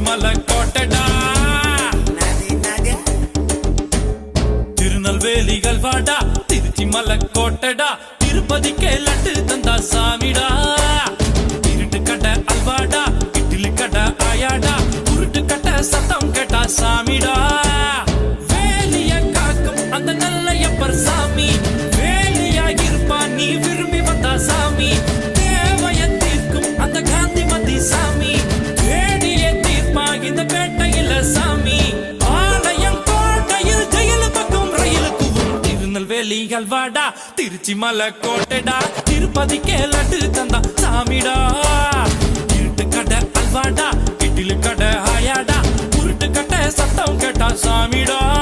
திருச்சி கோட்டடா திருநெல்வேலிகள் வாடா திருச்சி மலை கோட்டடா திருப்பதிக்கே லட்டு தந்தா திருநெல்வேலி வாடா. திருச்சி மலை கோட்டைடா திருப்பதிக்கே லட்டு தந்தா சாமிடா. இருட்டு கடை அல்வாடா. இட்லி கடை ஆயாடா. உருட்டு கடை சத்தம் கேட்டா சாமிடா.